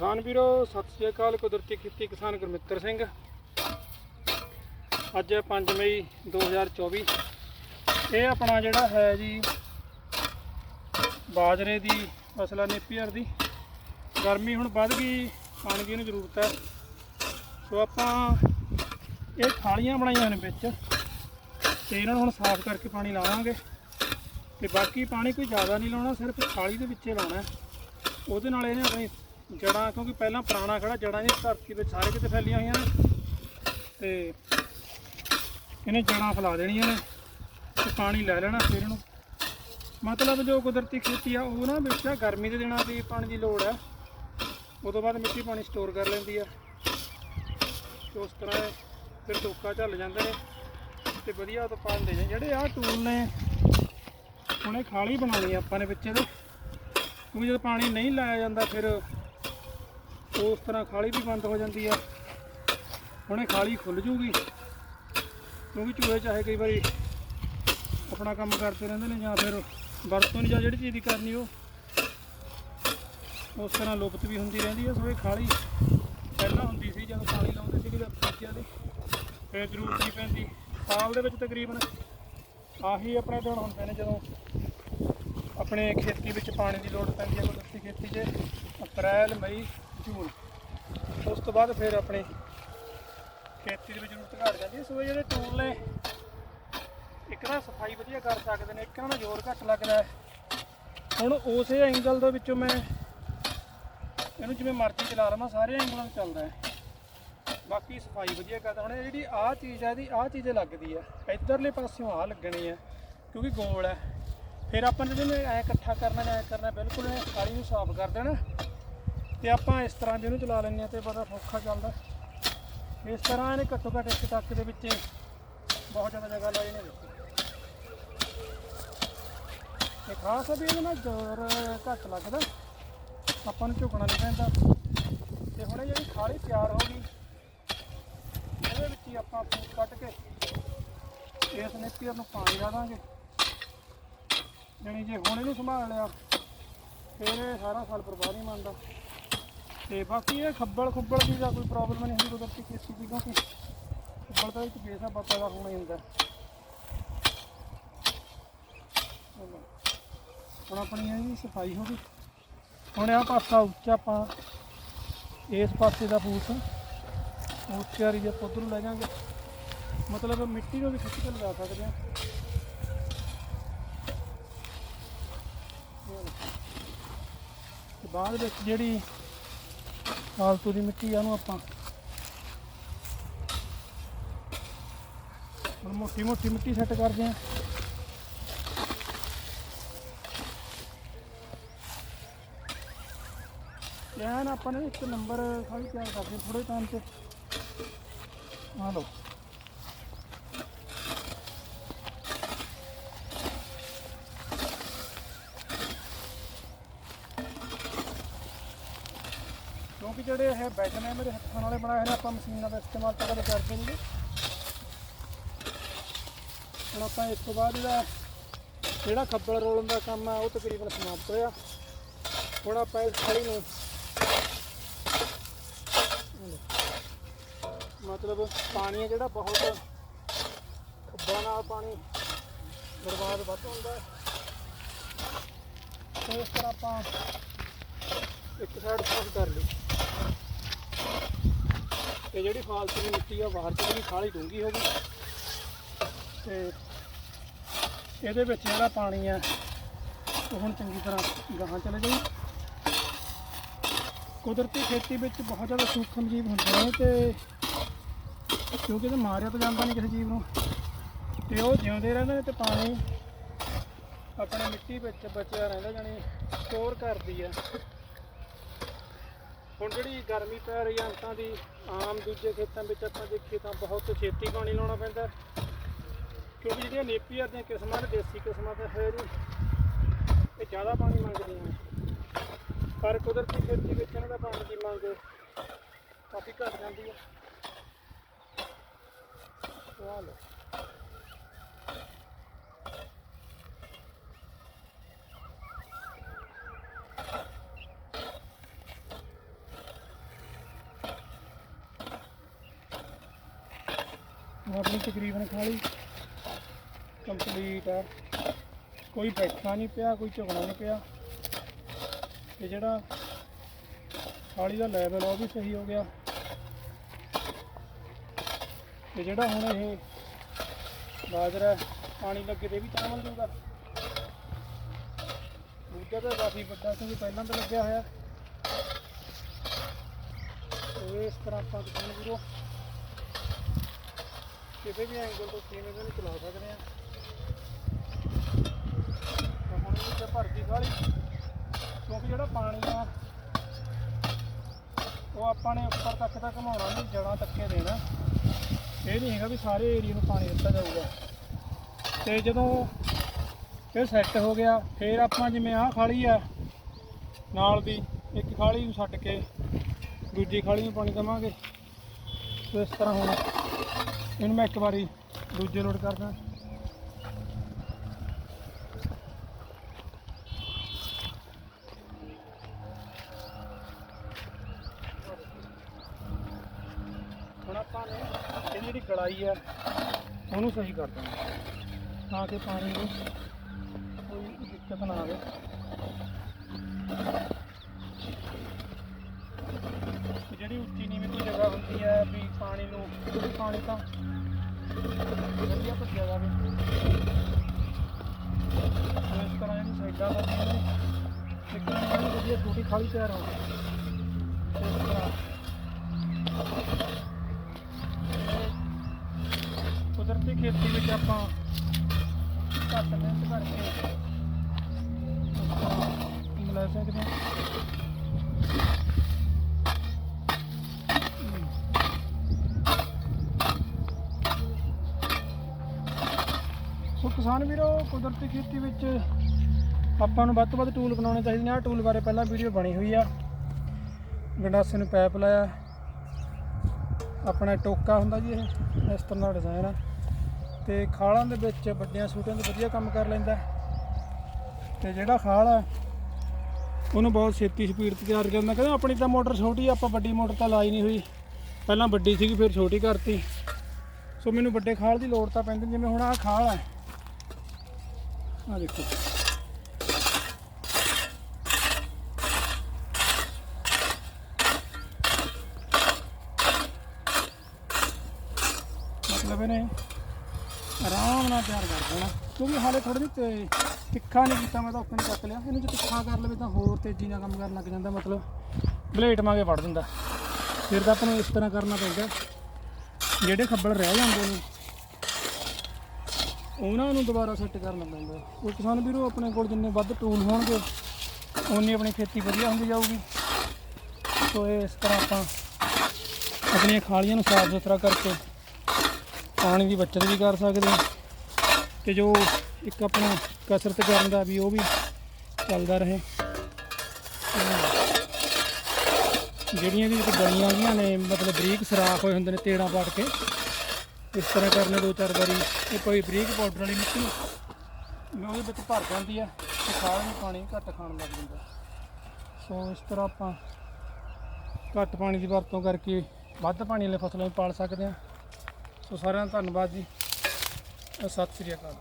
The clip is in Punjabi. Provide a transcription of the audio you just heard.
ਕਿਸਾਨ ਵੀਰੋ, ਸਤਿ ਸ੍ਰੀ ਅਕਾਲ, ਕੁਦਰਤੀ ਖੇਤੀ ਕਿਸਾਨ ਗੁਰਮਿੱਤਰ ਸਿੰਘ। ਅੱਜ ਹੈ 5 ਮਈ 2024 ਇਹ ਆਪਣਾ ਜਿਹੜਾ ਹੈ ਜੀ, ਬਾਜਰੇ ਦੀ ਫਸਲ ਆ ਨੇਪੀਅਰ ਦੀ। ਗਰਮੀ ਹੁਣ ਵੱਧ ਗਈ ਪਾਣੀ ਦੀ ਨੂੰ ਜ਼ਰੂਰਤ ਹੈ। ਸੋ ਆਪਾਂ ਇਹ ਥਾਲੀਆਂ ਬਣਾਈਆਂ ਨੇ ਵਿੱਚ, ਤੇ ਇਹਨਾਂ ਨੂੰ ਹੁਣ ਸਾਫ਼ ਕਰਕੇ ਪਾਣੀ ਲਾਵਾਂਗੇ। ਤੇ ਬਾਕੀ ਪਾਣੀ ਕੋਈ ਜ਼ਿਆਦਾ ਨਹੀਂ ਲਾਉਣਾ, ਸਿਰਫ ਥਾਲੀ ਦੇ ਵਿੱਚੇ ਲਾਉਣਾ ਉਹਦੇ ਨਾਲ ਇਹਨੇ ਆਪਣੀ ਜੜਾਂ, ਕਿਉਂਕਿ ਪਹਿਲਾਂ ਪੁਰਾਣਾ ਖੜਾ ਜੜਾਂ ਦੀ ਧਰਤੀ ਵਿੱਚ ਸਾਰੇ ਕਿਤੇ ਫੈਲੀਆਂ ਹੋਈਆਂ ਨੇ। ਤੇ ਇਹਨੇ ਜੜਾਂ ਫੈਲਾ ਦੇਣੀਆਂ ਨੇ ਤੇ ਪਾਣੀ ਲੈ ਲੈਣਾ ਫਿਰ ਇਹਨੂੰ। ਮਤਲਬ ਜੋ ਕੁਦਰਤੀ ਖੇਤੀ ਆ, ਉਹ ਨਾ ਵਿੱਚ ਗਰਮੀ ਦੇ ਦਿਨਾਂ ਦੀ ਪਾਣੀ ਦੀ ਲੋੜ ਆ। ਉਦੋਂ ਬਾਅਦ ਮਿੱਟੀ ਪਾਣੀ ਸਟੋਰ ਕਰ ਲੈਂਦੀ ਆ। ਤੇ ਉਸ ਤਰ੍ਹਾਂ ਫਿਰ ਟੋਕਾ ਝੱਲ ਜਾਂਦੇ ਨੇ ਤੇ ਵਧੀਆ ਉਤਪਾਦਨ ਦੇ ਜਿਹੜੇ ਆਹ ਟੂਲ ਨੇ, ਹੁਣ ਖਾਲੀ ਬਣਾਉਣੀ ਆਪਾਂ ਨੇ ਵਿੱਚ ਇਹਦੇ। ਕਿਉਂਕਿ ਜਦੋਂ ਪਾਣੀ ਨਹੀਂ ਲਾਇਆ ਜਾਂਦਾ ਫਿਰ ਉਸ ਤਰ੍ਹਾਂ ਖਾਲੀ ਵੀ ਬੰਦ ਹੋ ਜਾਂਦੀ ਆ। ਹੁਣੇ ਖਾਲੀ ਖੁੱਲ ਜੂਗੀ। ਕਿਉਂਕਿ ਚੂਹੇ ਚਾਹੇ ਕਈ ਵਾਰੀ ਆਪਣਾ ਕੰਮ ਕਰਦੇ ਰਹਿੰਦੇ ਨੇ ਜਾਂ ਫਿਰ ਵਰਤੋਂ ਨਹੀਂ ਜਾਂ ਜਿਹੜੀ ਚੀਜ਼ ਦੀ ਕਰਨੀ ਉਹ। ਉਸ ਤਰ੍ਹਾਂ ਲੁਪਤ ਵੀ ਹੁੰਦੀ ਰਹਿੰਦੀ ਹੈ ਸੋ ਇਹ ਖਾਲੀ ਪਹਿਲਾਂ ਹੁੰਦੀ ਸੀ ਜਦੋਂ ਪਾਣੀ ਲਾਉਂਦੇ ਸੀ ਕਿਤੇ ਬੱਚਿਆਂ ਦੀ। ਫਿਰ ਜ਼ਰੂਰਤ ਨਹੀਂ ਪੈਂਦੀ। ਸਾਲ ਦੇ ਵਿੱਚ ਤਕਰੀਬਨ ਆਹੀ ਆਪਣੇ ਦਿਨ ਹੁੰਦੇ ਨੇ ਜਦੋਂ ਆਪਣੇ ਖੇਤੀ ਵਿੱਚ ਪਾਣੀ ਦੀ ਲੋੜ ਪੈਂਦੀ ਹੈ ਕੁਦਰਤੀ ਖੇਤੀ 'ਚ ਅਪ੍ਰੈਲ, ਮਈ ਜੂਨ ਉਸ ਤੋਂ ਬਾਅਦ ਫਿਰ ਆਪਣੇ ਖੇਤੀ ਦੇ ਵਿੱਚ ਜ਼ਰੂਰਤ ਘਟ ਜਾਂਦੀ ਹੈ। ਸੋ ਇਹ ਜਿਹੜੇ ਟੂਲ ਨੇ, ਇੱਕ ਨਾ ਸਫ਼ਾਈ ਵਧੀਆ ਕਰ ਸਕਦੇ ਨੇ, ਇੱਕ ਇਹਨਾਂ ਦਾ ਜ਼ੋਰ ਘੱਟ ਲੱਗਦਾ ਹੁਣ ਉਸੇ ਐਂਗਲ ਦੇ ਵਿੱਚੋਂ ਮੈਂ ਇਹਨੂੰ ਜਿਵੇਂ ਮਰਜ਼ੀ ਚਲਾ ਲਵਾਂ, ਸਾਰੇ ਐਂਗਲਾਂ 'ਤੇ ਚੱਲਦਾ ਹੈ। ਬਾਕੀ ਸਫ਼ਾਈ ਵਧੀਆ ਕਰਦਾ। ਹੁਣ ਇਹ ਜਿਹੜੀ ਆਹ ਚੀਜ਼ ਹੈ, ਇਹਦੀ ਆਹ ਚੀਜ਼ ਲੱਗਦੀ ਹੈ। ਇਧਰਲੇ ਪਾਸਿਓਂ ਆਹ ਲੱਗਣੀ ਹੈ, ਕਿਉਂਕਿ ਗੋਲ ਹੈ। ਫਿਰ ਆਪਾਂ ਨੇ ਜਿਹਨੇ ਐ ਇਕੱਠਾ ਕਰਨਾ ਜਾਂ ਐ ਕਰਨਾ, ਬਿਲਕੁਲ ਇਹ ਖਾਲੀ ਨੂੰ ਸਾਫ਼ ਕਰ ਦੇਣਾ। ਤੇ ਆਪਾਂ ਇਸ ਤਰ੍ਹਾਂ ਜਿਹਨੂੰ ਚਲਾ ਲੈਂਦੇ ਆ ਤੇ ਬੜਾ ਸੌਖਾ ਚੱਲਦਾ। ਇਸ ਤਰ੍ਹਾਂ ਇਹਨੇ ਘੱਟੋ ਘੱਟ ਇੱਕ ਟੱਕ ਦੇ ਵਿੱਚ ਬਹੁਤ ਜ਼ਿਆਦਾ ਜਗ੍ਹਾ ਲਾਈ ਨੇ ਤੇ ਖਾਸ ਵੀ ਇਹਦੇ ਨਾਲ ਜ਼ੋਰ ਘੱਟ ਲੱਗਦਾ। ਆਪਾਂ ਨੂੰ ਝੁਕਣਾ ਨਹੀਂ ਪੈਂਦਾ। ਤੇ ਹੁਣ ਇਹ ਜਿਹੜੀ ਖਾਲੀ ਤਿਆਰ ਹੋ ਗਈ ਇਹਦੇ ਵਿੱਚ ਹੀ ਆਪਾਂ ਫੂਕ ਕੱਢ ਕੇ ਇਸ ਨੇਪੀਅਰ ਨੂੰ ਪਾਣੀ ਲਾ ਦਾਂਗੇ। ਜਾਣੀ ਜੇ ਹੁਣ ਇਹਨੂੰ ਸੰਭਾਲ ਲਿਆ, ਫਿਰ ਇਹ ਸਾਰਾ ਸਾਲ ਬਰਬਾਦ ਹੀ ਮੰਨਦਾ ਤੇ ਬਾਕੀ ਇਹ ਖੱਬਲ ਖੁੱਬਲ ਦੀ ਦਾ ਕੋਈ ਪ੍ਰੋਬਲਮ ਨਹੀਂ ਹੁੰਦੀ ਕੁਦਰਤੀ ਖੇਤੀ ਦੀ, ਕਿਉਂਕਿ ਖੱਬਲ ਦਾ ਇੱਕ ਬੇਸਾ ਬਾਬਾ ਦਾ ਹੋਣਾ ਹੀ ਹੁੰਦਾ ਹੁਣ ਆਪਣੀ ਇਹਦੀ ਸਫ਼ਾਈ ਹੋ ਗਈ। ਹੁਣ ਆਹ ਪਾਸਾ ਉੱਚਾ ਆਪਾਂ ਇਸ ਪਾਸੇ ਦਾ ਫੂਸ ਉੱਚਾ ਵਾਲੀ ਜੇ ਉਧਰ ਲੈ ਜਾਾਂਗੇ ਮਤਲਬ ਮਿੱਟੀ ਨੂੰ ਵੀ ਖਿੱਚ ਕੇ ਲਗਾ ਸਕਦੇ ਆ ਬਾਅਦ ਵਿੱਚ ਜਿਹੜੀ ਫਾਲਤੂ ਦੀ ਮਿੱਟੀ ਆ ਉਹਨੂੰ ਆਪਾਂ। ਹੁਣ ਮੋਟੀ ਮੋਟੀ ਮਿੱਟੀ ਸੈੱਟ ਕਰਦੇ ਆ ਐਨ ਆਪਾਂ ਨੇ ਇੱਕ ਨੰਬਰ ਸਾਰੀ ਤਿਆਰ ਕਰਦੇ ਥੋੜੇ ਟਾਈਮ ਤੇ ਆ ਲਓ। ਕਿਉਂਕਿ ਜਿਹੜੇ ਇਹ ਬੈਡ ਨੇ, ਮੇਰੇ ਹੱਥਾਂ ਨਾਲੇ ਬਣਾਏ ਨੇ, ਆਪਾਂ ਮਸ਼ੀਨਾਂ ਦਾ ਇਸਤੇਮਾਲ ਤਾਂ ਕਦੇ ਕਰਦੇ ਨਹੀਂ। ਹੁਣ ਆਪਾਂ ਇਸ ਤੋਂ ਬਾਅਦ ਜਿਹੜਾ ਜਿਹੜਾ ਖੱਬਲ ਰੋਲਣ ਦਾ ਕੰਮ ਆ, ਉਹ ਤਕਰੀਬਨ ਸਮਾਪਤ ਹੋਇਆ। ਹੁਣ ਆਪਾਂ ਇਸ ਥੜੀ ਨੂੰ ਮਤਲਬ ਪਾਣੀ ਹੈ ਜਿਹੜਾ ਬਹੁਤ ਖੱਬਾ ਨਾਲ ਪਾਣੀ ਬਰਬਾਦ ਵੱਧ ਹੁੰਦਾ ਹੈ। ਤੇ ਇਸ ਤਰ੍ਹਾਂ ਆਪਾਂ ਇੱਕ ਸਾਈਡ ਸਾਫ਼ ਕਰ ਲਈ। ਤੇ ਜਿਹੜੀ ਫਾਲਤੂ ਦੀ ਮਿੱਟੀ ਆ, ਬਾਹਰ ਚਲੀ ਖਾਲੀ ਡੂੰਗੀ ਹੋ ਗਈ। ਤੇ ਇਹਦੇ ਵਿੱਚ ਜਿਹੜਾ ਪਾਣੀ ਆ, ਉਹ ਹੁਣ ਚੰਗੀ ਤਰ੍ਹਾਂ ਗਾਹਾਂ ਚਲੇ ਜਾਈ ਕੁਦਰਤੀ ਖੇਤੀ ਵਿੱਚ ਬਹੁਤ ਜ਼ਿਆਦਾ ਸੂਖਮ ਜੀਵ ਹੁੰਦੇ ਨੇ ਤੇ ਕਿਉਂਕਿ ਇਹ ਮਾਰਿਆ ਤਾਂ ਜਾਂਦਾ ਨਹੀਂ ਕਿਸੇ ਜੀਵ ਨੂੰ। ਤੇ ਉਹ ਜਿਉਂਦੇ ਰਹਿੰਦੇ ਨੇ ਤੇ ਪਾਣੀ ਆਪਣੇ ਮਿੱਟੀ ਵਿੱਚ ਬਚਿਆ ਰਹਿੰਦਾ ਜਾਨੀ ਸਟੋਰ ਕਰਦੀ ਆ। ਹੁਣ ਜਿਹੜੀ ਗਰਮੀ ਪੈ ਰਹੀ ਆ, ਅੰਤਾਂ ਦੀ, ਆਮ ਦੂਜੇ ਖੇਤਾਂ ਵਿੱਚ ਆਪਾਂ ਦੇਖੀਏ ਤਾਂ ਬਹੁਤ ਛੇਤੀ ਪਾਣੀ ਲਾਉਣਾ ਪੈਂਦਾ ਕਿਉਂਕਿ ਜਿਹੜੀਆਂ ਨੇਪੀਅਰ ਦੀਆਂ ਕਿਸਮਾਂ ਨੇ, ਦੇਸੀ ਕਿਸਮਾਂ ਤਾਂ ਹੈ ਨਹੀਂ। ਇਹ ਜ਼ਿਆਦਾ ਪਾਣੀ ਮੰਗਦੀਆਂ ਪਰ ਕੁਦਰਤੀ ਖੇਤੀ ਵਿੱਚ ਇਹਨਾਂ ਦਾ ਪਾਣੀ ਦੀ ਮੰਗ ਕਾਫੀ ਘੱਟ ਜਾਂਦੀ ਹੈ। ਵਾਹ ਲਓ। ਆਪਣੀ ਤਕਰੀਬਨ ਖਾਲੀ ਕੰਪਲੀਟ ਆ। ਕੋਈ ਬੈਠਾ ਨਹੀਂ ਪਿਆ, ਕੋਈ ਝੁਕਣਾ ਨਹੀਂ ਪਿਆ। ਤੇ ਜਿਹੜਾ ਖਾਲੀ ਦਾ ਲੈਵਲ ਆ, ਉਹ ਵੀ ਸਹੀ ਹੋ ਗਿਆ। ਤੇ ਜਿਹੜਾ ਹੁਣ ਇਹ ਬਾਜਰਾ ਪਾਣੀ ਲੱਗੇ ਤੇ ਇਹ ਵੀ ਚਾਵਲ ਜੂਗਾ ਦੂਜਾ ਤਾਂ ਕਾਫੀ ਵੱਡਾ ਕਿਉਂਕਿ ਪਹਿਲਾਂ ਤਾਂ ਲੱਗਿਆ ਹੋਇਆ। ਇਸ ਤਰ੍ਹਾਂ ਆਪਾਂ ਕਿਸਾਨ ਵੀਰੋ ਕਿਸੇ ਵੀ ਐਂਗਲ ਤੋਂ ਕਿਵੇਂ ਇਹਨੂੰ ਚਲਾ ਸਕਦੇ ਆ ਤਾਂ ਹੁਣ ਇਹ ਤੇ ਭਰ ਸਾਰੀ, ਕਿਉਂਕਿ ਜਿਹੜਾ ਪਾਣੀ ਆ, ਉਹ ਆਪਾਂ ਨੇ ਉੱਪਰ ਤੱਕ ਤਾਂ ਘਮਾਉਣਾ ਨਹੀਂ, ਜੜਾਂ ਤੱਕੇ ਦੇਣਾ। ਇਹ ਨਹੀਂ ਹੈਗਾ ਵੀ ਸਾਰੇ ਏਰੀਆ ਨੂੰ ਪਾਣੀ ਦਿੱਤਾ ਜਾਊਗਾ। ਤੇ ਜਦੋਂ ਇਹ ਸੈੱਟ ਹੋ ਗਿਆ, ਫਿਰ ਆਪਾਂ ਜਿਵੇਂ ਆਹ ਖਾਲੀ ਆ, ਨਾਲ ਦੀ ਇੱਕ ਖਾਲੀ ਨੂੰ ਛੱਡ ਕੇ ਦੂਜੀ ਖਾਲੀ ਨੂੰ ਪਾਣੀ ਦੇਵਾਂਗੇ। ਇਸ ਤਰ੍ਹਾਂ ਹੁਣ ਇਹਨੂੰ ਮੈਂ ਇੱਕ ਵਾਰੀ ਦੂਜੇ ਲੋਡ ਕਰਦਾ। ਹੁਣ ਆਪਾਂ ਨੇ ਇਹ ਜਿਹੜੀ ਗੜਾਈ ਆ, ਉਹਨੂੰ ਸਹੀ ਕਰ ਦੇਣਾ ਤਾਂ ਕਿ ਪਾਣੀ ਨੂੰ ਕੋਈ ਦਿੱਕਤ ਨਾ ਆਵੇ। ਜਿਹੜੀ ਉੱਚੀ ਨੀਵੀਂ ਕੋਈ ਜਗ੍ਹਾ ਹੁੰਦੀ ਹੈ ਵੀ ਪਾਣੀ ਨੂੰ ਕਿਉਂਕਿ ਪਾਣੀ ਤਾਂ ਵਧੀਆ ਭੱਜਿਆ ਜਾਵੇ। ਤੇ ਇਸ ਤਰ੍ਹਾਂ ਇਹਨੂੰ ਸਾਈਡਾਂ ਕਰਨੀਆਂ ਨੇ ਇੱਕ ਨਾਲ ਵਧੀਆ ਛੋਟੀ ਖਾਲੀ ਤਿਆਰ ਹੋ ਇਸ ਤਰ੍ਹਾਂ। ਕੁਦਰਤੀ ਖੇਤੀ ਵਿੱਚ ਆਪਾਂ ਘੱਟ ਮਿਹਨਤ ਕਰਕੇ ਇਸ ਲੈ ਸਕਦੇ ਹਾਂ ਸੋ ਕਿਸਾਨ ਵੀਰੋ, ਕੁਦਰਤੀ ਖੇਤੀ ਵਿੱਚ ਆਪਾਂ ਨੂੰ ਵੱਧ ਤੋਂ ਵੱਧ ਟੂਲ ਬਣਾਉਣੇ ਚਾਹੀਦੇ ਨੇ। ਆਹ ਟੂਲ ਬਾਰੇ ਪਹਿਲਾਂ ਵੀਡੀਓ ਬਣੀ ਹੋਈ ਆ। ਗੰਡਾਸੇ ਨੂੰ ਪੈਪ ਲਾਇਆ। ਆਪਣਾ ਟੋਕਾ ਹੁੰਦਾ ਜੀ ਇਹ, ਇਸ ਤਰ੍ਹਾਂ ਦਾ ਡਿਜ਼ਾਈਨ ਆ। ਤੇ ਖਾਲਾਂ ਦੇ ਵਿੱਚ ਵੱਡੀਆਂ ਸੂਟਾਂ 'ਤੇ ਵਧੀਆ ਕੰਮ ਕਰ ਲੈਂਦਾ। ਤੇ ਜਿਹੜਾ ਖਾਲ ਆ, ਉਹਨੂੰ ਬਹੁਤ ਛੇਤੀ ਸਪੀਡ ਤੇ ਤਿਆਰ ਕਰਨਾ ਕਹਿੰਦਾ ਆਪਣੀ ਤਾਂ ਮੋਟਰ ਛੋਟੀ ਆਪਾਂ ਵੱਡੀ ਮੋਟਰ ਤਾਂ ਲਾਈ ਨਹੀਂ ਹੋਈ। ਪਹਿਲਾਂ ਵੱਡੀ ਸੀਗੀ, ਫਿਰ ਛੋਟੀ ਕਰਤੀ। ਸੋ ਮੈਨੂੰ ਵੱਡੇ ਖਾਲ ਦੀ ਲੋੜ ਤਾਂ ਪੈਂਦੀ ਜਿਵੇਂ ਹੁਣ ਆਹ ਖਾਲ ਹੈ ਆ ਦੇਖੋ। ਮਤਲਬ ਇਹਨੇ ਆਰਾਮ ਨਾਲ ਤਿਆਰ ਕਰ ਦੇਣਾ। ਕਿਉਂਕਿ ਹਾਲੇ ਥੋੜੀ ਜਿਹੀ ਤਿੱਖਾ ਨਹੀਂ ਕੀਤਾ, ਮੈਂ ਤਾਂ ਉੱਪਰ ਚੱਕ ਲਿਆ। ਇਹਨੂੰ ਜੇ ਤਿੱਖਾ ਕਰ ਲਵੇ ਤਾਂ ਹੋਰ ਤੇਜ਼ੀ ਨਾਲ ਕੰਮ ਕਰਨ ਲੱਗ ਜਾਂਦਾ, ਮਤਲਬ ਬਲੇਟ ਮਾਂਗੇ ਵੜ ਦਿੰਦਾ। ਫਿਰ ਤਾਂ ਆਪਾਂ ਨੂੰ ਇਸ ਤਰ੍ਹਾਂ ਕਰਨਾ ਪੈਂਦਾ। ਜਿਹੜੇ ਖੱਬਲ ਰਹਿ ਜਾਂਦੇ ਨੇ ਉਹਨਾਂ ਨੂੰ ਦੁਬਾਰਾ ਸੈੱਟ ਕਰਨਾ ਪੈਂਦਾ ਉਹ ਕਿਸਾਨ ਵੀਰੋ ਆਪਣੇ ਕੋਲ ਜਿੰਨੇ ਵੱਧ ਟੂਲ ਹੋਣਗੇ ਉਨੀ ਆਪਣੀ ਖੇਤੀ ਵਧੀਆ ਹੁੰਦੀ ਜਾਊਗੀ। ਸੋ ਇਹ ਇਸ ਤਰ੍ਹਾਂ ਆਪਾਂ ਆਪਣੀਆਂ ਖਾਲੀਆਂ ਨੂੰ ਸਾਫ਼ ਸੁਥਰਾ ਕਰਕੇ ਪਾਣੀ ਦੀ ਬਚਤ ਵੀ ਕਰ ਸਕਦੇ ਹਾਂ। ਤੇ ਜੋ ਇੱਕ ਆਪਣਾ ਕਸਰਤ ਕਰਨ ਦਾ ਵੀ ਉਹ ਵੀ ਚੱਲਦਾ ਰਹੇ। ਜਿਹੜੀਆਂ ਵੀ ਇੱਕ ਗਲੀਆਂ ਆਉਂਦੀਆਂ ਨੇ, ਮਤਲਬ ਬਰੀਕ ਸਰਾਖ ਹੋਏ ਹੁੰਦੇ ਨੇ, ਤੇੜਾਂ ਪਾਟ ਕੇ। ਇਸ ਤਰ੍ਹਾਂ ਕਰ ਕਰਨੇ ਦੋ ਚਾਰ ਵਾਰੀ। ਇਹ ਕੋਈ ਬਰੀਕ ਪਾਊਡਰ ਵਾਲੀ ਮਿੱਟੀ ਮੈਂ ਉਹਦੇ ਵਿੱਚ ਭਰ ਜਾਂਦੀ ਆ ਤੇ ਖਾਲ ਨੂੰ ਪਾਣੀ ਘੱਟ ਖਾਣ ਲੱਗ ਜਾਂਦਾ। ਸੋ ਇਸ ਤਰ੍ਹਾਂ ਆਪਾਂ ਘੱਟ ਪਾਣੀ ਦੀ ਵਰਤੋਂ ਕਰਕੇ ਵੱਧ ਪਾਣੀ ਵਾਲੇ ਫਸਲਾਂ ਨੂੰ ਪਾਲ ਸਕਦੇ ਹਾਂ। ਸੋ ਸਾਰਿਆਂ ਦਾ ਧੰਨਵਾਦ ਜੀ। ਸਤਿ ਸ੍ਰੀ ਅਕਾਲ।